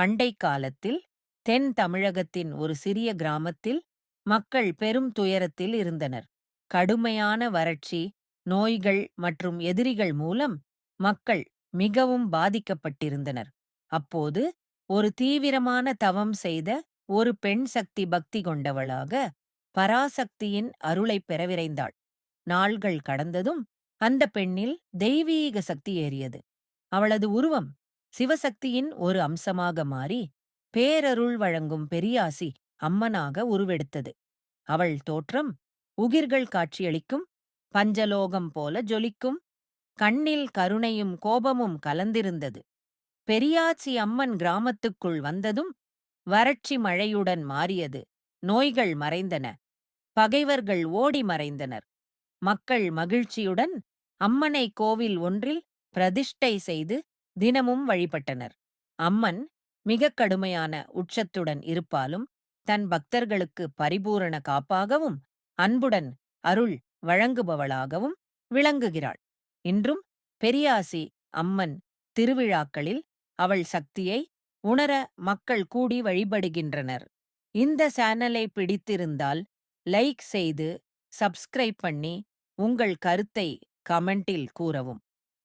பண்டை காலத்தில் தென் தமிழகத்தின் ஒரு சிறிய கிராமத்தில் மக்கள் பெரும் துயரத்தில் இருந்தனர். கடுமையான வறட்சி நோய்கள் மற்றும் எதிரிகள் மூலம் மக்கள் மிகவும் பாதிக்கப்பட்டிருந்தனர். அப்போது ஒரு தீவிரமான தவம் செய்த ஒரு பெண் சக்தி பக்தி கொண்டவளாக பராசக்தியின் அருளைப் பெற விரைந்தாள் நாள்கள் கடந்ததும் அந்த பெண்ணில் தெய்வீக சக்தி ஏறியது. அவளது உருவம் சிவசக்தியின் ஒரு அம்சமாக மாறி பேரருள் வழங்கும் பெரியாசி அம்மனாக உருவெடுத்தது. அவள் தோற்றம் உகிர்கள் காட்சியளிக்கும் பஞ்சலோகம் போல ஜொலிக்கும் கண்ணில் கருணையும் கோபமும் கலந்திருந்தது. பெரியாச்சி அம்மன் கிராமத்துக்குள் வந்ததும் வறட்சி மழையுடன் மாறியது. நோய்கள் மறைந்தன. பகைவர்கள் ஓடி மறைந்தனர். மக்கள் மகிழ்ச்சியுடன் அம்மனை கோவில் ஒன்றில் பிரதிஷ்டை செய்து தினமும் வழிபட்டனர். அம்மன் மிகக் கடுமையான உச்சத்துடன் இருப்பாலும் தன் பக்தர்களுக்கு பரிபூரண காப்பாகவும் அன்புடன் அருள் வழங்குபவளாகவும் விளங்குகிறாள். இன்றும் பெரியாசி அம்மன் திருவிழாக்களில் அவள் சக்தியை உணர மக்கள் கூடி வழிபடுகின்றனர். இந்த சேனலை பிடித்திருந்தால் லைக் செய்து சப்ஸ்கிரைப் பண்ணி உங்கள் கருத்தை கமெண்டில் கூறவும்.